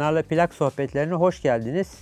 Pınar'la plak sohbetlerine hoş geldiniz.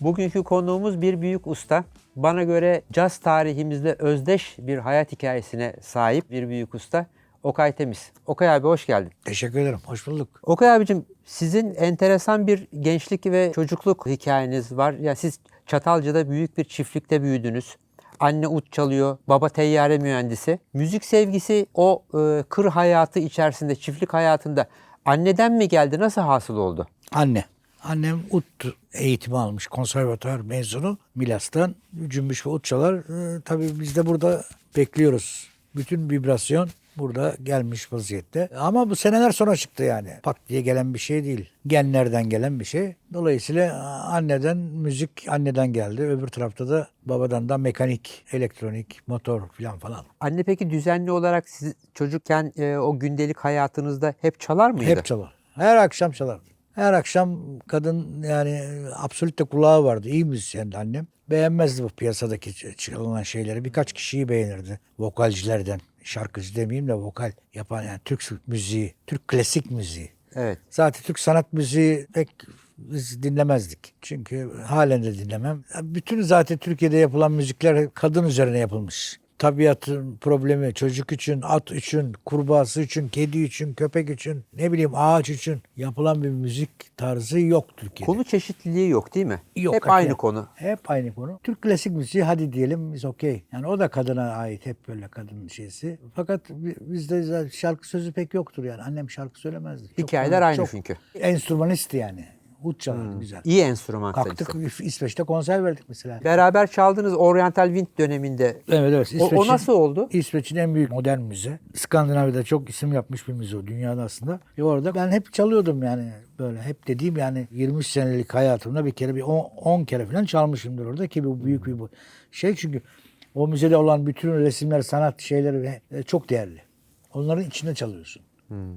Bugünkü konuğumuz bir büyük usta. Bana göre caz tarihimizde özdeş bir hayat hikayesine sahip bir büyük usta. Okay Temiz. Okay abi hoş geldin. Teşekkür ederim. Hoş bulduk. Okay abicim sizin enteresan bir gençlik ve çocukluk hikayeniz var. Ya siz Çatalca'da büyük bir çiftlikte büyüdünüz. Anne ut çalıyor, baba teyyare mühendisi. Müzik sevgisi o e, kır hayatı içerisinde, çiftlik hayatında anneden mi geldi? Nasıl hasıl oldu? Anne. Annem ut eğitimi almış. Konservatuar mezunu Milas'tan. Cümbüş ve ut çalar. Ee, tabii biz de burada bekliyoruz. Bütün vibrasyon burada gelmiş vaziyette. Ama bu seneler sonra çıktı yani. Pat diye gelen bir şey değil. Genlerden gelen bir şey. Dolayısıyla anneden müzik anneden geldi. Öbür tarafta da babadan da mekanik, elektronik, motor falan falan. Anne peki düzenli olarak siz çocukken e, o gündelik hayatınızda hep çalar mıydı? Hep çalar. Her akşam çalar. Her akşam kadın yani absolütte kulağı vardı. İyi müzisyendi annem. Beğenmezdi bu piyasadaki çalınan şeyleri. Birkaç kişiyi beğenirdi. Vokalcilerden. Şarkıcı demeyeyim de vokal yapan yani Türk müziği, Türk klasik müziği. Evet. Zaten Türk sanat müziği pek biz dinlemezdik. Çünkü halen de dinlemem. Bütün zaten Türkiye'de yapılan müzikler kadın üzerine yapılmış. Tabiatın problemi çocuk için, at için, kurbağası için, kedi için, köpek için, ne bileyim ağaç için yapılan bir müzik tarzı yok Türkiye'de. Konu çeşitliliği yok değil mi? Yok, Hep aynı konu. Hep aynı konu. Türk klasik müziği hadi diyelim biz okey. Yani o da kadına ait hep böyle kadın şeysi. Fakat bi- bizde şarkı sözü pek yoktur yani. Annem şarkı söylemezdi. Çok- Hikayeler aynı çok çünkü. Enstrümanistti yani. Ut çalardı güzel. İyi enstrüman Kalktık sayısı. İsveç'te konser verdik mesela. Beraber çaldığınız Oriental Wind döneminde Evet evet. o, o İsveç'in- nasıl oldu? İsveç'in en büyük modern müze. Skandinavya'da çok isim yapmış bir müze o dünyada aslında. Ve orada ben hep çalıyordum yani böyle hep dediğim yani 23 senelik hayatımda bir kere bir 10 kere falan çalmışımdır orada ki bu büyük bir bu şey çünkü o müzede olan bütün resimler, sanat şeyleri ve e, çok değerli. Onların içinde çalıyorsun.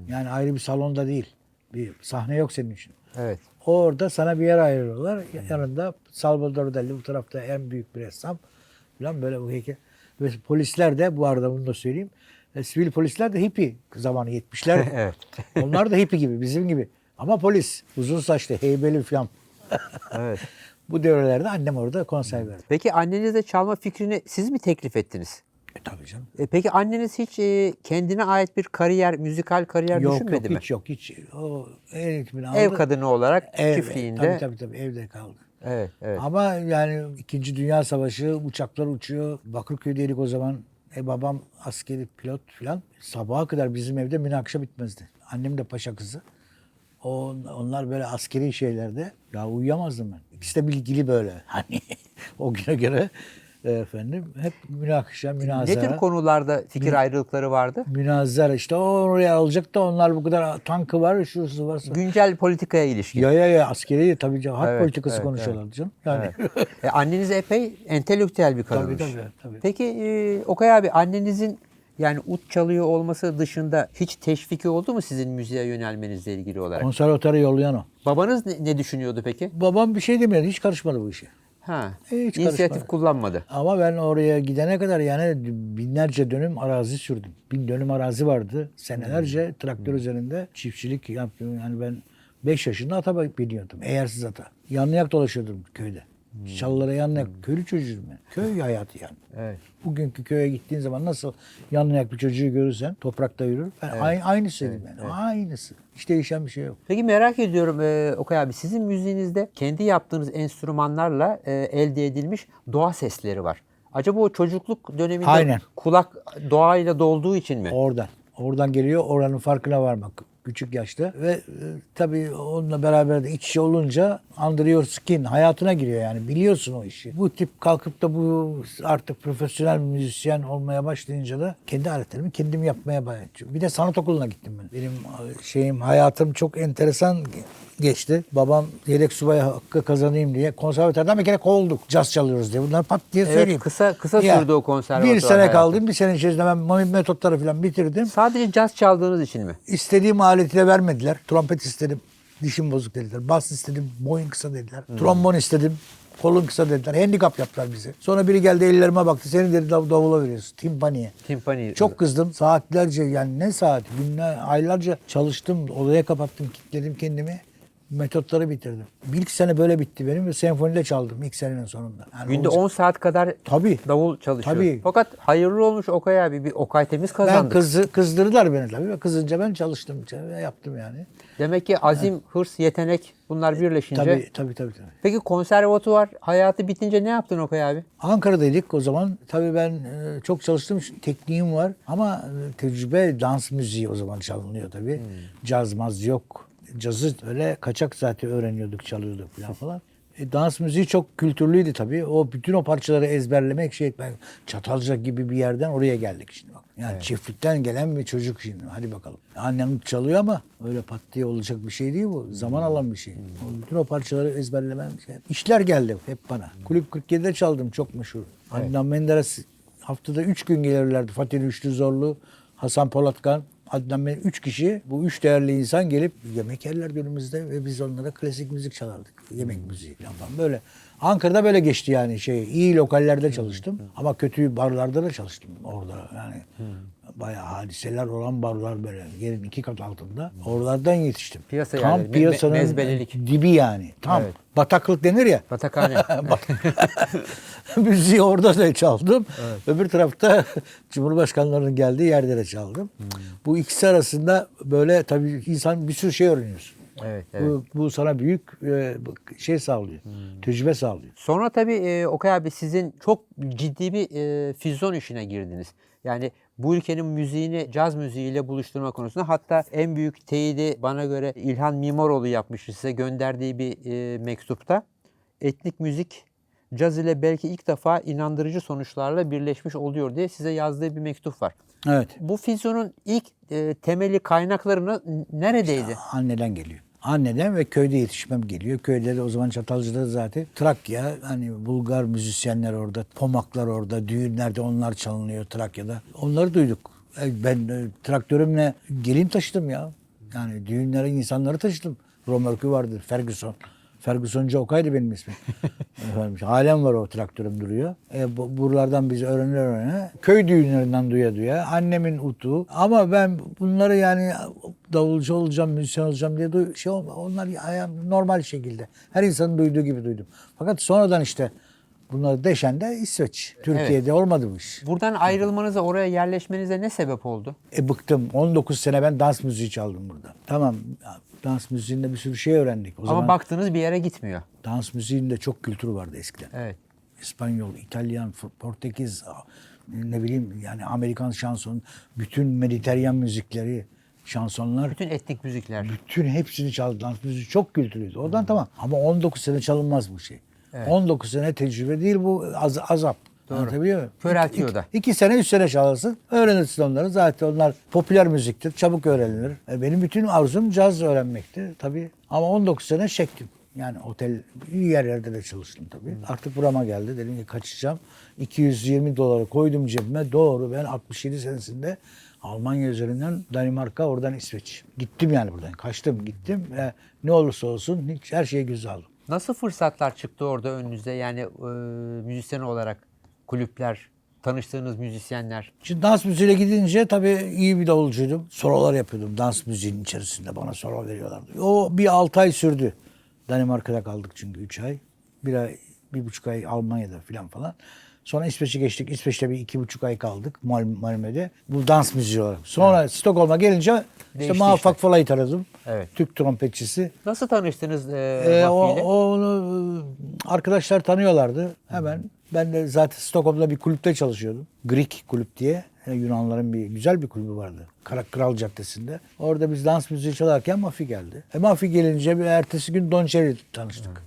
Yani ayrı bir salonda değil. Bir sahne yok senin için. Evet. Orada sana bir yer ayırıyorlar. Yanında Salvador Dali bu tarafta en büyük bir ressam falan böyle bu heykel. Ve polisler de bu arada bunu da söyleyeyim. e, sivil polisler de hippie zamanı 70'ler. Evet. Onlar da hippie gibi bizim gibi. Ama polis uzun saçlı heybeli falan. Evet. Bu devrelerde annem orada konser verdi. Peki annenizle çalma fikrini siz mi teklif ettiniz? E tabii canım. E, peki anneniz hiç e, kendine ait bir kariyer, müzikal kariyer Yok düşünmedi yok mi? hiç yok hiç. O eğitimini aldı. Ev kadını olarak Evet, çiftliğinde. Tabii tabii tabii evde kaldı. Evet, evet. Ama yani İkinci Dünya Savaşı uçaklar uçuyor. Bakırköy'deydik o zaman. E babam askeri pilot falan. Sabaha kadar bizim evde münakşa bitmezdi. Annem de paşa kızı. O, onlar böyle askeri şeylerde. Ya uyuyamazdım ben. İkisi de bilgili böyle. Hani o güne göre efendim hep münakşa, ne münazara. tür konularda fikir ayrılıkları vardı? Münazara işte o oraya alacak da onlar bu kadar tankı var, şusu varsa. Güncel politikaya ilişkin. Ya ya ya askeri tabii canım. Harp Evet, politikası evet, konuşuyorlardı canım. Yani Evet. E, anneniz epey entelektüel bir kadınmış. tabii, tabii. Peki e, Okay abi annenizin yani ut çalıyor olması dışında hiç teşviki oldu mu sizin müziğe yönelmenizle ilgili olarak? konservatuvara yollayan o. Babanız ne, ne düşünüyordu peki? Babam bir şey demedi. Hiç karışmadı bu işe. Ha. Hiç inisiyatif karışmadı. kullanmadı. Ama ben oraya gidene kadar yani binlerce dönüm arazi sürdüm. Bin dönüm arazi vardı. Senelerce traktör üzerinde çiftçilik yaptım. Yani ben 5 yaşında ata biniyordum. Eğersiz ata. Yanlayak dolaşıyordum köyde. Çalılara yanlayak. Köylü çocuğum ben. Köy hayatı yani. Evet. Bugünkü köye gittiğin zaman nasıl yanlayak bir çocuğu görürsen toprakta yürür. Ben aynı, aynısıydım ben. Aynısı. Hiç değişen bir şey yok. Peki merak ediyorum e, Okay abi sizin müziğinizde kendi yaptığınız enstrümanlarla e, elde edilmiş doğa sesleri var. Acaba o çocukluk döneminde Aynen. kulak doğayla dolduğu için mi? Oradan. Oradan geliyor. Oranın farkına varmak. Küçük yaşta. Ve e, tabii onunla beraber de iç içe olunca andırıyor skin. Hayatına giriyor yani. Biliyorsun o işi. Bu tip kalkıp da bu artık profesyonel bir müzisyen olmaya başlayınca da kendi aletlerimi kendim yapmaya başladım. Bir de sanat okuluna gittim ben. Benim e, şeyim hayatım çok enteresan geçti. Babam yedek subay hakkı kazanayım diye konservatuardan bir kere kovulduk. Caz çalıyoruz diye. Bunları pat diye Evet, söyleyeyim. kısa- kısa Ya, sürdü o konservatuar Bir sene hayatı. kaldım. Bir sene içerisinde ben metotları falan bitirdim. Sadece caz çaldığınız için mi? İstediğim aleti de vermediler. Trompet istedim. Dişim bozuk dediler. Bas istedim. Boyun kısa dediler. Trombon istedim. Kolun kısa dediler. Handikap yaptılar bizi. Sonra biri geldi ellerime baktı. Seni dedi dav- davula veriyorsun. Timpaniye. Timpani. Çok kızdım. Saatlerce yani ne saat? Günler, aylarca çalıştım. Odaya kapattım. kilitledim kendimi. Metotları bitirdim. Bir iki sene böyle bitti benim ve senfonide çaldım ilk senenin sonunda. Yani Günde on- 10 saat kadar Tabii. davul çalışıyor. Tabii. Fakat hayırlı olmuş Okay abi. Bir Okay Temiz Ben kazandık. kızı, kızdırdılar beni tabii. ve Kızınca ben çalıştım. Yaptım yani. Demek ki azim, hırs, yetenek bunlar birleşince. Tabii tabii tabii. tabii. Peki konservatuvar hayatı bitince ne yaptın Okay abi? Ankara'daydık o zaman. Tabii ben e, çok çalıştım. Şimdi Tekniğim var. Ama e, tecrübe dans müziği o zaman çalınıyor tabii. Caz maz yok. Cazı öyle kaçak zaten öğreniyorduk, çalıyorduk falan falan. E, dans müziği çok kültürlüydü tabii. O bütün o parçaları ezberlemek şey ben Çatalca gibi bir yerden oraya geldik şimdi bak. Yani çiftlikten gelen bir çocuk şimdi. Hadi bakalım. Annem çalıyor ama öyle pat diye olacak bir şey değil bu. Zaman alan bir şey. O bütün o parçaları ezberlemem şey. İşler geldi hep bana. Kulüp 47'de çaldım çok meşhur. Adnan Menderes haftada 3 gün gelirlerdi. Fatih Rüştü Zorlu, Hasan Polatkan, Adnan Menderes. 3 kişi bu üç değerli insan gelip yemek yerlerdi önümüzde ve biz onlara klasik müzik çalardık. Yemek müziği falan böyle. Ankara'da böyle geçti yani şey. iyi lokallerde çalıştım ama kötü barlarda da çalıştım orada yani. Bayağı hadiseler olan barlar böyle yerin iki kat altında. Oralardan yetiştim. Piyasa Tam yani, piyasanın mezbelelik. dibi yani. Tam Evet. bataklık denir ya. Batakhane. Müziği orada da çaldım. Öbür tarafta Cumhurbaşkanlarının geldiği yerde de çaldım. Hmm. Bu ikisi arasında böyle tabii insan bir sürü şey öğreniyorsun. Evet, evet. Bu, bu sana büyük e, şey sağlıyor. Hmm. Tecrübe sağlıyor. Sonra tabii e, Okay abi sizin çok ciddi bir e, füzyon işine girdiniz. Yani bu ülkenin müziğini caz müziğiyle buluşturma konusunda hatta en büyük teyidi bana göre İlhan Mimaroğlu yapmıştı size gönderdiği bir e, mektupta. Etnik müzik caz ile belki ilk defa inandırıcı sonuçlarla birleşmiş oluyor diye size yazdığı bir mektup var. Evet. Bu füzyonun ilk e, temeli kaynaklarını neredeydi? Anneden geliyor. Anneden ve köyde yetişmem geliyor. Köyde de o zaman Çatalca'da zaten Trakya hani Bulgar müzisyenler orada, pomaklar orada, düğünlerde onlar çalınıyor Trakya'da. Onları duyduk. E, Ben e, traktörümle gelin taşıdım ya. Yani düğünlere insanları taşıdım. Romörkü vardı Ferguson. Ferguson Jokay'dı benim ismim. Efendim, halen var o traktörüm duruyor. E, bu, buralardan biz öğrenir öğrene. Köy düğünlerinden duya duya. Annemin utu. Ama ben bunları yani davulcu olacağım, müzisyen olacağım diye duy- şey olma. Onlar normal şekilde. Her insanın duyduğu gibi duydum. Fakat sonradan işte bunları deşen de İsveç. Türkiye'de olmadı bu iş. Buradan ayrılmanıza, oraya yerleşmenize ne sebep oldu? E bıktım. 19 sene ben dans müziği çaldım burada. Tamam dans müziğinde bir sürü şey öğrendik. O Ama zaman baktığınız bir yere gitmiyor. dans müziğinde çok kültürü vardı eskiden. Evet. İspanyol, İtalyan, F- Portekiz, ne bileyim yani Amerikan şanson, bütün Mediterranean müzikleri, şansonlar, Bütün etnik müzikler. bütün hepsini çaldı. Dans müziği çok kültürlüydü. Oradan tamam. Ama 19 sene çalınmaz bu şey. 19 sene tecrübe değil bu az, azap. Anlatabiliyor muyum? Köreltiyor İki- da. İki sene, üç sene çalırsın. Öğrenirsin onları. Zaten onlar popüler müziktir. Çabuk öğrenilir. E, benim bütün arzum caz öğrenmekti tabii. Ama 19 sene çektim. Yani otel, iyi yerlerde de çalıştım tabii. Artık burama geldi. Dedim ki kaçacağım. 220 doları koydum cebime. Doğru ben 67 senesinde Almanya üzerinden Danimarka, oradan İsveç. Gittim yani buradan. Kaçtım, gittim. E, ne olursa olsun hiç her şeyi göze aldım. Nasıl fırsatlar çıktı orada önünüze? Yani e, müzisyen olarak kulüpler, tanıştığınız müzisyenler. Şimdi dans müziğine gidince tabii iyi bir davulcuydum. Sololar yapıyordum dans müziğinin içerisinde. Bana solo veriyorlardı. O bir 6 ay sürdü. Danimarka'da kaldık çünkü 3 ay. Bir ay, bir buçuk ay Almanya'da falan falan. Sonra İsveç'e geçtik. İsveç'te bir iki buçuk ay kaldık Mal- Malmö'de. Bu dans müziği olarak. Sonra Stockholm'a gelince işte Değişti Muvaffak Fala'yı tanıdım. Evet. Türk trompetçisi. Nasıl tanıştınız e, Ee, o, onu e, arkadaşlar tanıyorlardı hemen. Ben de zaten Stockholm'da bir kulüpte çalışıyordum. Greek kulüp diye. Yani Yunanların bir güzel bir kulübü vardı. Kara Kral Caddesi'nde. Orada biz dans müziği çalarken Mafi geldi. E Mafi gelince bir ertesi gün Don Cherry tanıştık.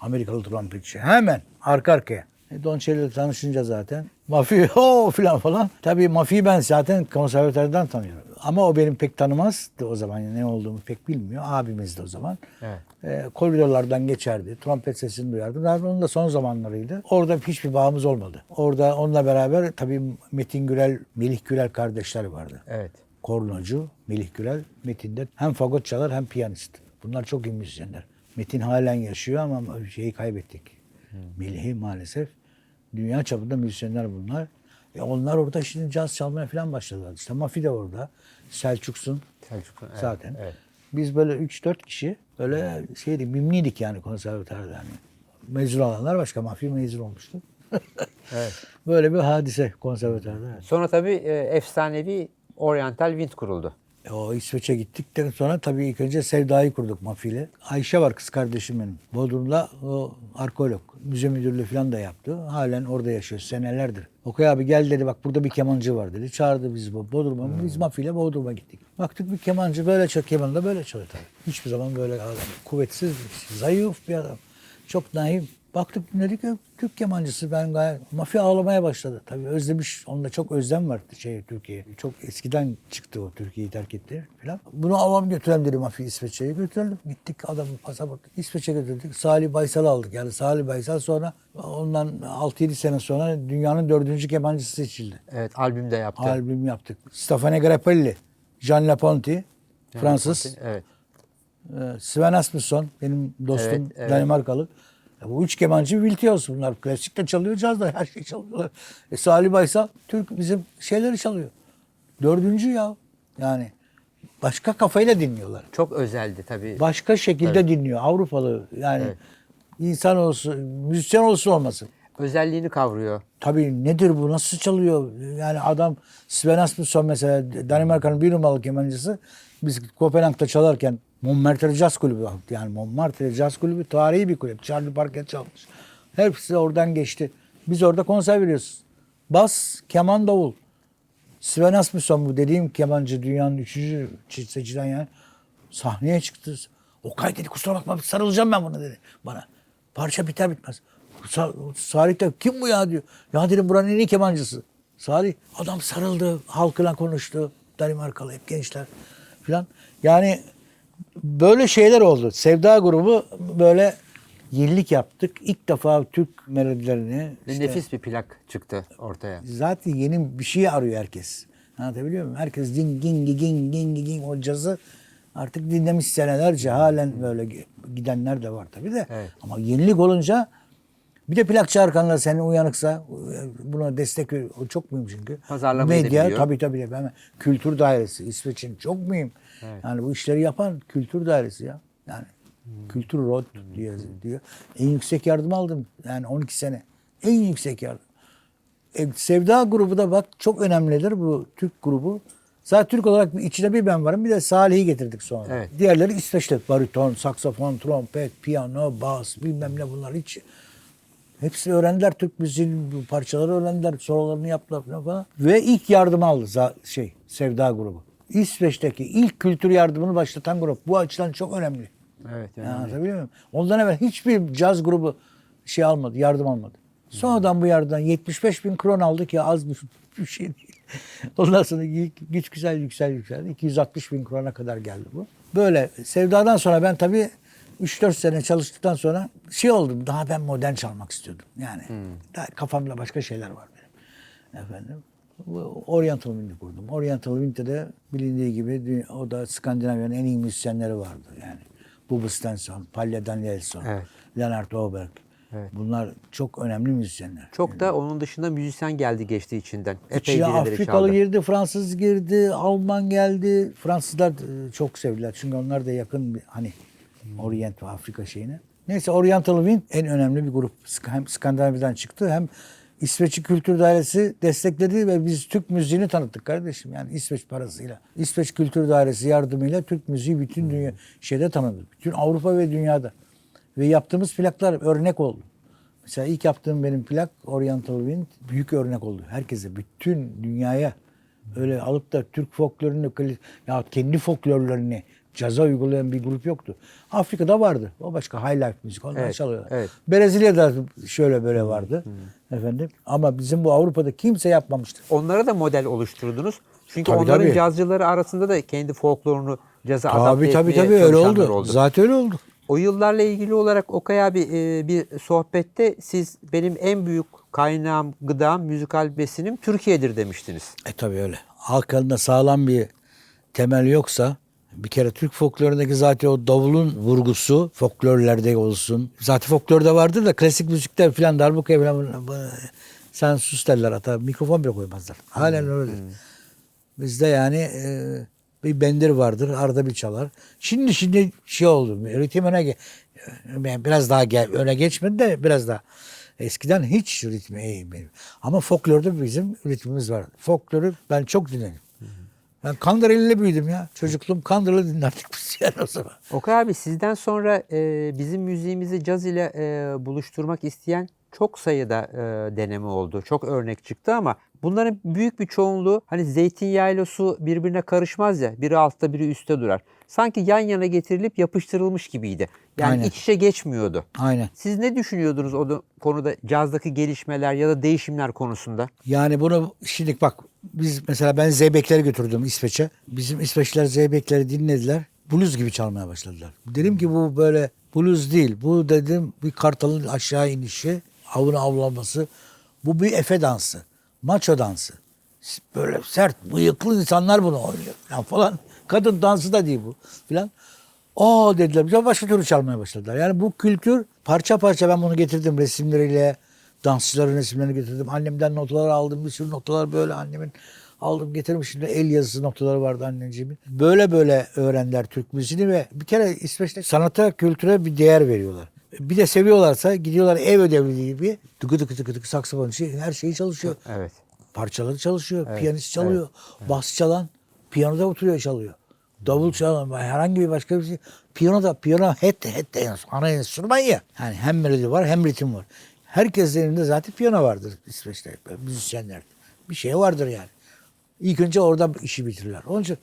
Amerikalı trompetçi. Hemen arka arkaya. E Don ile tanışınca zaten Mafi o falan falan. Tabii Mafi'yi ben zaten konservatörden tanıyorum. Ama o benim pek tanımazdı o zaman. Yani ne olduğumu pek bilmiyor. Abimizdi o zaman. Evet. E, koridorlardan geçerdi. Trompet sesini duyardım. Zaten onun da son zamanlarıydı. Orada hiçbir bağımız olmadı. Orada onunla beraber tabii Metin Gürel, Melih Gürel kardeşler vardı. Evet. Kornocu Melih Gürel. Metin de hem fagot çalar hem piyanist. Bunlar çok iyi müzisyenler. Metin halen yaşıyor ama şeyi kaybettik. Melih'i maalesef. Dünya çapında müzisyenler bunlar. E onlar orada şimdi caz çalmaya falan başladılar. İşte Mafi de orada. Selçuksun Selçuk. Evet, zaten. Evet. Biz böyle 3-4 kişi böyle şeydi mimliydik yani konservatuarda yani. Mezun olanlar başka mafya mezun olmuştu. Evet. Böyle bir hadise konservatuarda. evet. Sonra tabii e, efsanevi Oriental Wind kuruldu. E, O İsveç'e gittikten sonra tabii ilk önce Sevda'yı kurduk Mafi'yle. Ayşe var kız kardeşim benim. Bodrum'da o arkeolog. Müze müdürlüğü falan da yaptı. Halen orada yaşıyor senelerdir. Okay abi gel dedi bak burada bir kemancı var dedi. Çağırdı bizi Bodrum'a. Biz Mafi'yle Bodrum'a gittik. Baktık bir kemancı böyle çalıyor. Kemanı da böyle çalıyor tabii. Hiçbir zaman böyle adam. Kuvvetsiz, zayıf bir adam. Çok naif. Baktık dedik ki Türk kemancısı ben gayet mafya ağlamaya başladı. Tabii özlemiş. Onda çok özlem var şey Türkiye. Çok eskiden çıktı o Türkiye'yi terk etti falan. Bunu alalım götürelim dedi mafya İsveç'e. Götürelim. Gittik adamın pasaportu. İsveç'e götürdük. Salih Baysal'ı aldık. Yani Salih Baysal sonra ondan 6-7 sene sonra dünyanın dördüncü kemancısı seçildi. Evet albümde yaptı. Albüm yaptık. Stefano Grappelli, Jean Laponti, Fransız. Evet. Ee, Sven Asmussen benim dostum Evet, evet. Danimarkalı. Ya bu üç kemancı virtüöz bunlar. Klasik de çalıyor, caz da her şey çalıyorlar. E, Salih Baysal Türk bizim şeyleri çalıyor. Dördüncü ya. Yani başka kafayla dinliyorlar. Çok özeldi tabii. Başka şekilde dinliyor. Avrupalı yani Evet. insan olsun, müzisyen olsun olmasın. Özelliğini kavruyor. Tabii nedir bu? Nasıl çalıyor? Yani adam Sven Asmussen mesela Danimarka'nın bir numaralı kemancısı. Biz Kopenhag'da çalarken Montmartre Jazz Kulübü yani Montmartre Jazz Kulübü tarihi bir kulüp. Charlie Parker çalmış. Hepsi oradan geçti. Biz orada konser veriyoruz. Bas, keman, davul. Sven Asmussen bu dediğim kemancı dünyanın üçüncü seçilen yani sahneye çıktı. O kay dedi kusura bakma sarılacağım ben buna dedi bana. Parça biter bitmez. Sa Salih de kim bu ya diyor. Ya dedim buranın en iyi kemancısı. Salih adam sarıldı halkla konuştu. Danimarkalı hep gençler filan. Yani böyle şeyler oldu. Sevda grubu böyle yenilik yaptık. İlk defa Türk melodilerini işte- nefis bir plak çıktı ortaya. zaten yeni bir şey arıyor herkes. Anlatabiliyor muyum? Herkes ding ging ging ging ging o cazı artık dinlemiş senelerce halen böyle gidenler de var tabii de. Evet. Ama yenilik olunca bir de plakçı arkanlar senin uyanıksa buna destek o çok mühim çünkü. Pazarlamayı da Medya biliyor. tabii tabii. Ben, kültür dairesi İsveç'in çok mühim. Evet. Yani bu işleri yapan kültür dairesi ya. Yani kültür road diyor, diyor. En yüksek yardım aldım. Yani 12 sene. En yüksek yardım. E, Sevda grubu da bak çok önemlidir bu Türk grubu. Zaten Türk olarak bir- içinde bir ben varım. Bir de Salih'i getirdik sonra. Evet. Diğerleri İsveç'te. Bariton, saksafon, trompet, piyano, bas bilmem ne bunlar hiç. Hepsi öğrendiler Türk müziğinin bu parçaları öğrendiler. Sololarını yaptılar falan. Ve ilk yardım aldı şey Sevda grubu. İsveç'teki ilk kültür yardımını başlatan grup. Bu açıdan çok önemli. Evet. Yani anlatabiliyor muyum? Ondan evvel hiçbir caz grubu şey almadı, yardım almadı. Sonradan bu yardımdan 75 bin kron aldık ya az bir, şey değil. Ondan sonra güç güzel yüksel yükseldi. 260 bin krona kadar geldi bu. Böyle Sevda'dan sonra ben tabii 3-4 sene çalıştıktan sonra şey oldum. Daha ben modern çalmak istiyordum. Yani daha kafamda başka şeyler var benim. Efendim. Oriental Wind'i kurdum. Oriental Wind'de de bilindiği gibi o da Skandinavya'nın en iyi müzisyenleri vardı yani. Bubba Stenson, Palle Danielsson, Evet. Leonard Oberg. Evet. Bunlar çok önemli müzisyenler. Çok da onun dışında müzisyen geldi geçti içinden. Epey İçine Afrikalı çaldı. girdi, Fransız girdi, Alman geldi. Fransızlar e, çok sevdiler çünkü onlar da yakın bir, hani Orient ve Afrika şeyine. Neyse Oriental Wind en önemli bir grup. Hem Skandinavya'dan çıktı hem İsveç'i Kültür Dairesi destekledi ve biz Türk müziğini tanıttık kardeşim. Yani İsveç parasıyla. İsveç Kültür Dairesi yardımıyla Türk müziği bütün dünya şeyde tanıdık. Bütün Avrupa ve dünyada. Ve yaptığımız plaklar örnek oldu. Mesela ilk yaptığım benim plak Oriental Wind büyük örnek oldu. Herkese, bütün dünyaya öyle alıp da Türk folklorunu ya kendi folklorlarını caza uygulayan bir grup yoktu. Afrika'da vardı. O başka high life müzik. Onlar Evet, çalıyorlar. evet. Brezilya'da şöyle böyle vardı. Efendim. Ama bizim bu Avrupa'da kimse yapmamıştı. Onlara da model oluşturdunuz. Çünkü Tabii, onların tabii. cazcıları arasında da kendi folklorunu caza adapte Tabii tabii etmeye tabii öyle oldu. oldu. Zaten öyle oldu. O yıllarla ilgili olarak Okay abi e, bir sohbette siz benim en büyük kaynağım, gıdam, müzikal besinim Türkiye'dir demiştiniz. E tabii öyle. Halkında sağlam bir temel yoksa bir kere Türk folklorundaki zaten o davulun vurgusu folklorlerde olsun. Zaten folklorda vardır da klasik müzikte falan darbuka falan bu- sen sus derler hatta mikrofon bile koymazlar. Halen öyledir. Bizde yani e, Bir bendir vardır. Arada bir çalar. Şimdi şimdi şey oldu. Ritim öne yani biraz daha gel, öne geçmedi de biraz daha. Eskiden hiç ritmi eğilmedi. Ama folklorda bizim ritmimiz var. Folkloru ben çok dinledim. Ben Kandıreli'yle büyüdüm ya. Çocukluğum Kandırlı dinlerdik biz yani o zaman. Okay abi sizden sonra e, bizim müziğimizi caz ile e, buluşturmak isteyen çok sayıda e, deneme oldu. Çok örnek çıktı ama bunların büyük bir çoğunluğu hani zeytinyağıyla su birbirine karışmaz ya. Biri altta biri üstte durar. Sanki yan yana getirilip yapıştırılmış gibiydi. Yani Aynen. iç içe geçmiyordu. Aynen. Siz ne düşünüyordunuz o da- konuda cazdaki gelişmeler ya da değişimler konusunda? Yani bunu şimdi bak biz mesela ben Zeybekleri götürdüm İsveç'e. Bizim İsveçliler Zeybekleri dinlediler. Blues gibi çalmaya başladılar. Dedim ki bu böyle blues değil. Bu dedim bir kartalın aşağı inişi, avını avlaması. Bu bir efe dansı. Maço dansı. Böyle sert, bıyıklı insanlar bunu oynuyor falan falan. Kadın dansı da değil bu falan. Aa dediler. Bize başka türlü çalmaya başladılar. Yani bu kültür parça parça ben bunu getirdim resimleriyle. Dansçıların resimlerini getirdim. Annemden notalar aldım. Bir sürü notalar böyle annemin aldım getirdim. Şimdi el yazısı notaları vardı anneciğimin. Böyle böyle öğrendiler Türk müziğini ve bir kere İsveç'te sanata, kültüre bir değer veriyorlar. Bir de seviyorlarsa gidiyorlar ev ödevliliği gibi dıkı dıkı dıkı dıkı saksafon şey, her şeyi çalışıyor. Evet. Parçaları çalışıyor. piyanist çalıyor. Bas çalan piyanoda oturuyor çalıyor. Davul çalan herhangi bir başka bir şey. Piyanoda piyano het het de ana enstrüman ya. Yani hem melodi var hem ritim var. Herkesin elinde zaten piyano vardır İsveç'te müzisyenlerde. Bir şey vardır yani. İlk önce orada işi bitirirler. Onun için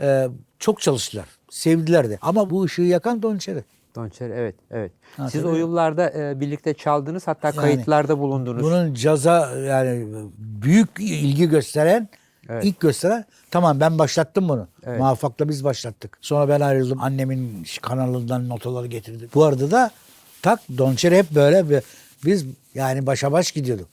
e, çok çalıştılar. Sevdiler de. Ama bu ışığı yakan Don Cherry. Donçer evet evet. Ha, Siz tabii. o yıllarda e, birlikte çaldınız hatta Yani kayıtlarda bulundunuz. Bunun caza yani büyük ilgi gösteren, Evet. ilk gösteren tamam ben başlattım bunu. Evet. Muvaffak'la biz başlattık. Sonra ben ayrıldım. Annemin kanalından notaları getirdim. Bu arada da tak Donçer hep böyle bir- biz yani başa baş gidiyorduk.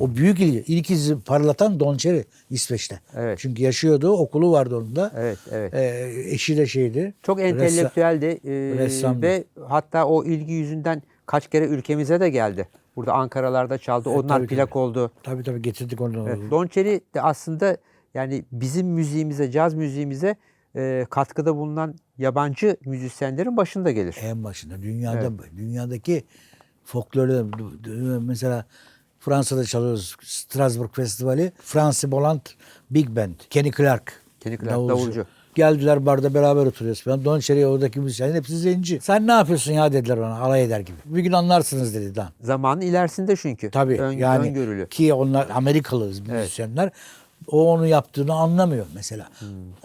O büyük ilgi. İlk izi parlatan Donçeri İsveç'te. Evet. Çünkü yaşıyordu. Okulu vardı onun da. Evet, evet. Ee, eşi de şeydi. Çok entelektüeldi e, ressamdı. ve hatta o ilgi yüzünden kaç kere ülkemize de geldi. Burada Ankaralarda çaldı. Evet, Onlar tabii, plak tabii. oldu. Tabii tabii getirdik onu. Evet, Don Cherry de aslında yani bizim müziğimize, caz müziğimize e, katkıda bulunan yabancı müzisyenlerin başında gelir. En başında dünyada dünyadaki folklorda mesela Fransa'da çalıyoruz Strasbourg Festivali. Francis Boland Big Band. Kenny Clark. Kenny Clark, davulcu. Geldiler barda beraber oturuyoruz falan. Don Cherry oradaki müzisyenler hepsi zenci. Sen ne yapıyorsun ya dediler ona alay eder gibi. Bir gün anlarsınız dedi Dan. Zamanın ilerisinde çünkü. Tabii Ön, yani öngörülü. ki onlar Amerikalı müzisyenler. O onu yaptığını anlamıyor mesela.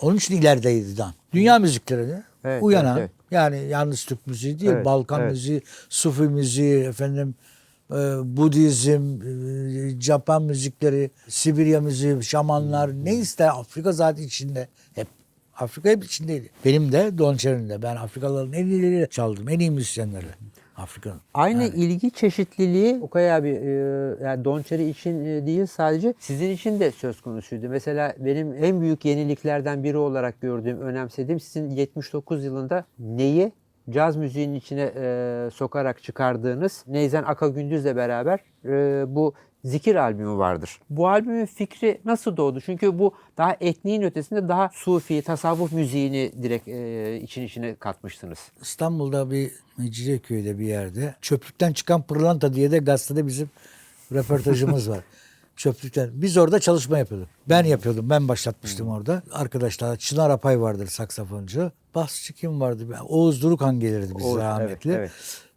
Onun için ilerideydi Dan. Dünya müziklerini Hmm. Evet, uyanan evet, yani yalnız Türk müziği değil, Evet, Balkan evet. müziği, Sufi müziği, efendim Budizm, e, Japan müzikleri, Sibirya müziği, şamanlar ne ister Afrika zaten içinde hep. Afrika hep içindeydi. Benim de Don Cherry'nin de. Ben Afrikalıların en iyileri çaldım. En iyi müzisyenleri. Afrika'nın. Aynı ilgi çeşitliliği Okay abi e, yani Don Cherry için e, değil sadece sizin için de söz konusuydu. Mesela benim en büyük yeniliklerden biri olarak gördüğüm, önemsediğim sizin 79 yılında neyi caz müziğinin içine e, sokarak çıkardığınız Neyzen Aka Gündüz'le beraber e, bu Zikir albümü vardır. Bu albümün fikri nasıl doğdu? Çünkü bu daha etniğin ötesinde daha sufi, tasavvuf müziğini direkt e, için içine katmışsınız. İstanbul'da bir Mecidiyeköy'de bir yerde çöplükten çıkan pırlanta diye de gazetede bizim röportajımız var. Çöplükten. Biz orada çalışma yapıyorduk. Ben yapıyordum. Ben başlatmıştım orada. Arkadaşlar Çınar Apay vardır saksafoncu. Basçı kim vardı? Oğuz Durukan gelirdi biz Oğuz, rahmetli. evet,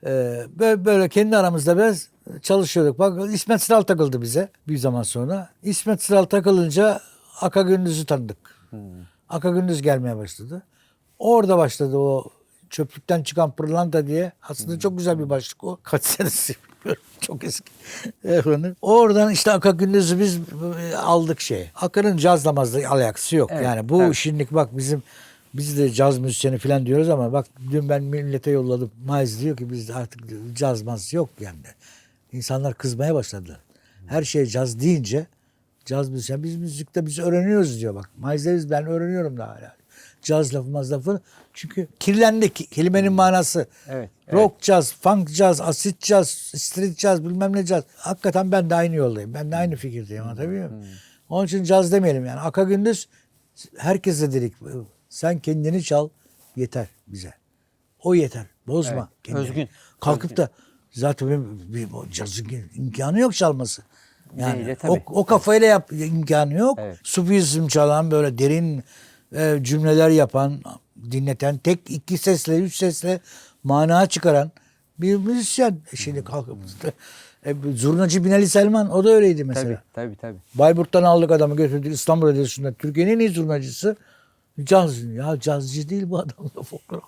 Ee, böyle, böyle kendi aramızda biz çalışıyorduk. Bak İsmet Sıral takıldı bize bir zaman sonra. İsmet Sıral takılınca Aka Gündüz'ü tanıdık. Aka Gündüz gelmeye başladı. Orada başladı o çöplükten çıkan pırlanta diye. Aslında çok güzel bir başlık o. Kaç senesi bilmiyorum. Çok eski. Efendim. Oradan işte Aka Gündüz'ü biz e, aldık şey. Aka'nın caz namazla alakası yok. Evet, yani bu evet. şimdilik bak bizim biz de caz müzisyeni falan diyoruz ama bak dün ben millete yolladım. Miles diyor ki bizde artık caz maz yok yani. İnsanlar kızmaya başladılar. Her şey caz deyince caz müzisyen biz müzikte biz öğreniyoruz diyor bak. Miles Davis ben öğreniyorum daha hala. Caz lafı maz lafı. Çünkü kirlendi ki- kelimenin manası. Evet, Rock caz, funk caz, asit caz, street caz bilmem ne caz. Hakikaten ben de aynı yoldayım. Ben de aynı fikirdeyim anlatabiliyor muyum? Onun için caz demeyelim yani. Aka Gündüz herkese dedik. Sen kendini çal yeter bize. O yeter. Bozma Evet, kendini. özgün. Kalkıp da zaten bir, bir o cazın imkanı yok çalması. Yani Değil, o, o kafayla yap imkanı yok. Evet. Sufizm çalan böyle derin e, cümleler yapan, dinleten, tek iki sesle, üç sesle mana çıkaran bir müzisyen. E Şimdi kalkıp e, zurnacı Binali Selman o da öyleydi mesela. Tabii tabii tabii. Bayburt'tan aldık adamı götürdük İstanbul Radyosu'nda. Türkiye'nin en iyi zurnacısı. Caz. Ya cazcı değil bu adam da folklor.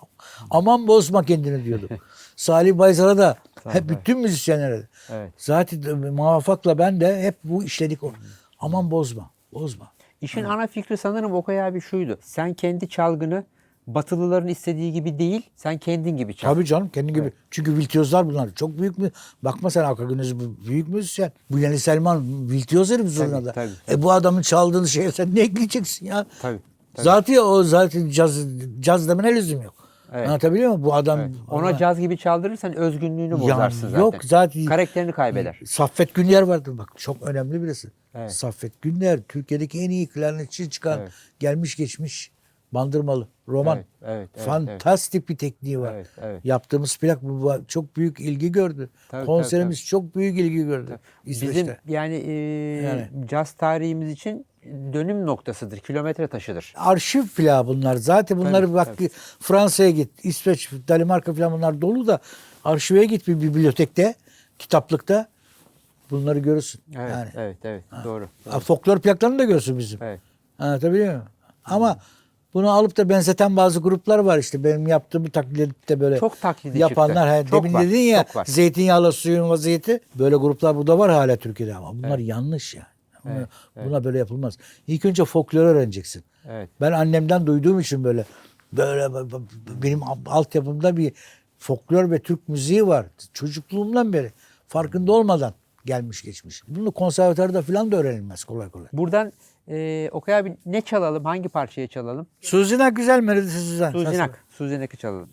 Aman bozma kendini diyordu. Salih Baysal'a da hep bütün müzisyenlere. Evet. Zaten de muvaffakla ben de hep bu işledik. o. Aman bozma. Bozma. İşin ana fikri sanırım Okay abi şuydu. Sen kendi çalgını Batılıların istediği gibi değil, sen kendin gibi çal. Tabii canım kendi gibi. Çünkü virtüözler bunlar. Çok büyük mü? Bakma sen Hakan Gündüz büyük müzisyen. Bu Binali Selman virtüöz herif zurnada. tabii, E bu adamın çaldığın şeye sen ne ekleyeceksin ya? Tabii. tabii. Zaten o zaten caz caz demene lüzum yok. Evet. Anlatabiliyor muyum? Bu adam Ona caz gibi çaldırırsan özgünlüğünü bozarsın zaten. yok, zaten- Karakterini kaybeder. Saffet Günyer vardır bak. Çok önemli birisi. Evet. Saffet Günyer Türkiye'deki en iyi klarnetçi çıkan Evet. gelmiş geçmiş bandırmalı roman. Evet, evet, evet, Fantastik bir tekniği var. Evet, evet. Yaptığımız plak çok büyük ilgi gördü. Tabii, Konserimiz çok büyük ilgi gördü. İsveç'te. Bizim yani, e, Yani. caz tarihimiz için dönüm noktasıdır, kilometre taşıdır. arşiv plağı bunlar. Zaten bunları Tabii, bak Fransa'ya git, İsveç, Danimarka falan bunlar dolu da arşive git bir bibliotekte, kitaplıkta bunları görürsün. Evet, yani. evet, evet, doğru. Ha, Folklor plaklarını da görsün bizim. Evet. Anlatabiliyor muyum? Ama bunu alıp da benzeten bazı gruplar var işte. Benim edip de böyle Çok taklidi yapanlar. He, Çok demin var, dedin ya zeytinyağlı suyun vaziyeti. Böyle gruplar burada var hala Türkiye'de ama bunlar yanlış yani. Buna, buna böyle yapılmaz. İlk önce folklor öğreneceksin. Evet. Ben annemden duyduğum için böyle böyle benim altyapımda bir folklor ve Türk müziği var. Çocukluğumdan beri farkında olmadan gelmiş geçmiş. Bunu konservatuarda falan da öğrenilmez kolay kolay. Buradan e, Okay abi ne çalalım, hangi parçayı çalalım? Suzinak güzel mi? Suzan. Suzinak. Suzinak'ı çalalım.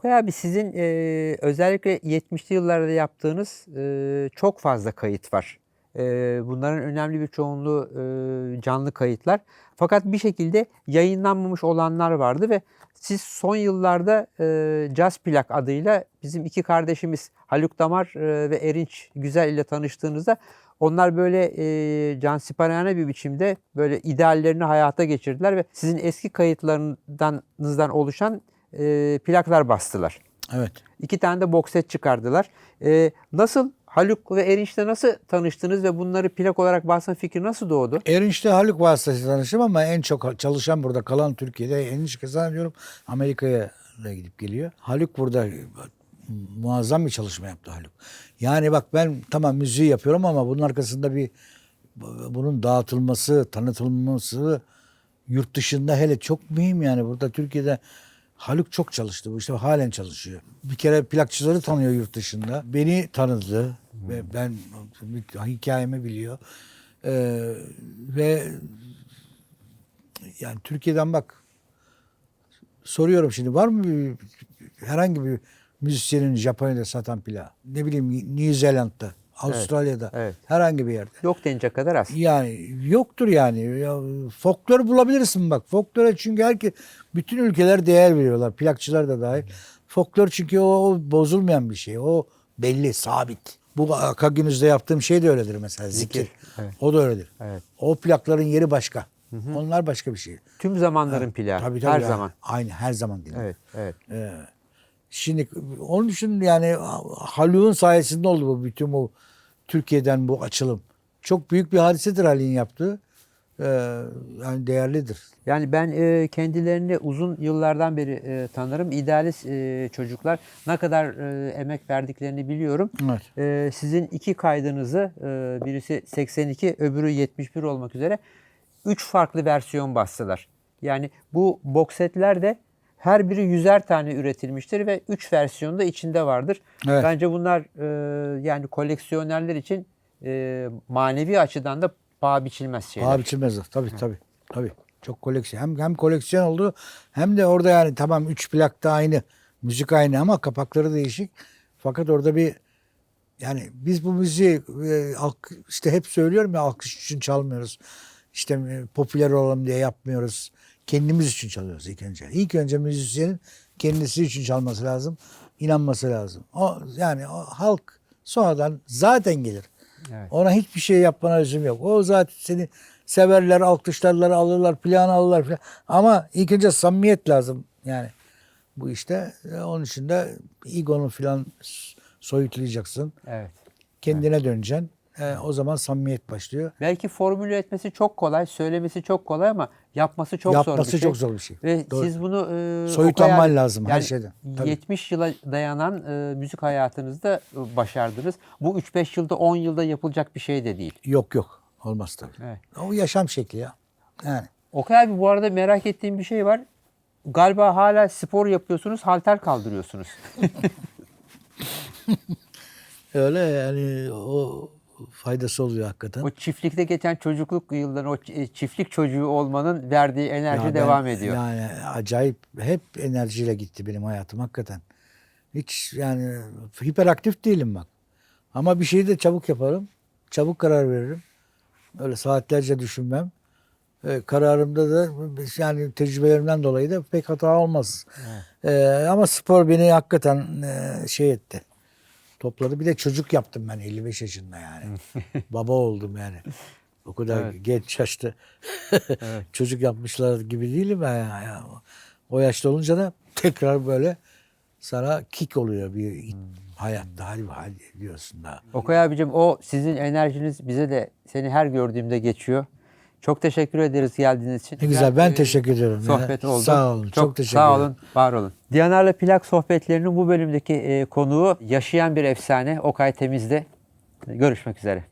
Okay abi sizin e, özellikle 70'li yıllarda yaptığınız e, çok fazla kayıt var. E, bunların önemli bir çoğunluğu e, canlı kayıtlar. Fakat bir şekilde yayınlanmamış olanlar vardı ve siz son yıllarda e, Jazz Plak adıyla bizim iki kardeşimiz Haluk Damar e, ve Erinç Güzel ile tanıştığınızda onlar böyle e, cansiparane bir biçimde böyle ideallerini hayata geçirdiler ve sizin eski kayıtlarınızdan oluşan e, plaklar bastılar. Evet. İki tane de box set çıkardılar. E, nasıl Haluk ve Erinç'le nasıl tanıştınız ve bunları plak olarak basma fikri nasıl doğdu? Erinç'te Haluk vasıtasıyla tanıştım ama en çok çalışan burada kalan Türkiye'de Erinç kazanıyorum. Amerika'ya da gidip geliyor. Haluk burada muazzam bir çalışma yaptı Haluk. Yani bak ben tamam müziği yapıyorum ama bunun arkasında bir bunun dağıtılması, tanıtılması yurt dışında hele çok mühim yani. Burada Türkiye'de Haluk çok çalıştı bu işte halen çalışıyor. Bir kere plakçıları tanıyor yurt dışında. Beni tanıdı ve ben hikayemi biliyor. Ee, ve yani Türkiye'den bak soruyorum şimdi var mı bir, herhangi bir müzisyenin Japonya'da satan plağı? Ne bileyim New Zealand'da, Avustralya'da, evet. herhangi bir yerde. Yok denecek kadar az. Yani yoktur yani. Ya, folklor bulabilirsin bak. Folklora çünkü herkes bütün ülkeler değer veriyorlar. Plakçılar da dahil. Folklor çünkü o, o bozulmayan bir şey. O belli, sabit. Bu Akagünüz'de yaptığım şey de öyledir mesela. Zikir. evet. O da öyledir. Evet. O plakların yeri başka. Onlar başka bir şey. Tüm zamanların plağı. Tabii, tabii Her ya. zaman. Aynı her zaman değil. Evet, evet. Ee, şimdi onun için yani Haluk'un sayesinde oldu bu bütün bu Türkiye'den bu açılım. Çok büyük bir hadisedir Haluk'un yaptığı. Ee, yani değerlidir. Yani ben e, kendilerini uzun yıllardan beri e, tanırım. İdealist e, çocuklar ne kadar e, emek verdiklerini biliyorum. Evet. E, sizin iki kaydınızı e, birisi 82 öbürü 71 olmak üzere 3 farklı versiyon bastılar. Yani bu box setler de her biri yüzer tane üretilmiştir ve 3 versiyonu da içinde vardır. Evet. Bence bunlar e, yani koleksiyonerler için e, manevi açıdan da paha biçilmez şeyler. Abi biçilmez. Tabii tabii. Tabii. Çok koleksiyon. Hem, hem koleksiyon oldu hem de orada yani tamam 3 plak da aynı. Müzik aynı ama kapakları değişik. Fakat orada bir yani biz bu müziği e, işte hep söylüyorum ya alkış için çalmıyoruz. İşte e, popüler olalım diye yapmıyoruz. Kendimiz için çalıyoruz ilk önce. İlk önce müzisyenin kendisi için çalması lazım. inanması lazım. O yani o halk sonradan zaten gelir. Evet. Ona hiçbir şey yapmana lüzum yok. O zaten seni severler, alkışlarlar, alırlar, plan alırlar falan. Ama ilk önce samimiyet lazım yani bu işte. E, Onun için de egonu falan soyutlayacaksın. Evet. Kendine döneceksin. E, o zaman samimiyet başlıyor. Belki formüle etmesi çok kolay, söylemesi çok kolay ama yapması çok zor bir Yapması şey. çok zor bir şey. Ve Doğru. siz bunu e, Soyutlanman lazım her şeyden. Tabii. 70 yıla dayanan e, müzik hayatınızda e, başardınız. Bu 3-5 yılda 10 yılda yapılacak bir şey de değil. Yok yok. Olmaz tabii. Evet. O yaşam şekli ya. Yani. Okay abi bu arada merak ettiğim bir şey var. Galiba hala spor yapıyorsunuz, halter kaldırıyorsunuz. Öyle yani o faydası oluyor hakikaten. o çiftlikte geçen çocukluk yılların, o ç- çiftlik çocuğu olmanın verdiği enerji Ya ben- devam ediyor. Yani acayip hep enerjiyle gitti benim hayatım hakikaten. Hiç yani hiperaktif değilim bak. Ama bir şeyi de çabuk yaparım. Çabuk karar veririm. Öyle saatlerce düşünmem. E, kararımda da yani tecrübelerimden dolayı da pek hata olmaz. E, ama spor beni hakikaten e, şey etti. Topladı. Bir de çocuk yaptım ben 55 yaşında yani. Baba oldum yani. O kadar Evet. genç yaşta çocuk yapmışlar gibi değilim ben. ya- ya. O yaşta olunca da tekrar böyle sana kick oluyor bir hayatta hadi hadi diyorsun da. Okay abicim o sizin enerjiniz bize de seni her gördüğümde geçiyor. Çok teşekkür ederiz geldiğiniz için. Ne güzel ben e, teşekkür ederim. ya. Sohbet oldu. Sağ olun. Çok, teşekkür Sağ olun, var olun. Diyanar'la plak sohbetlerinin bu bölümdeki e, konuğu yaşayan bir efsane Okay Temiz'de. Görüşmek üzere.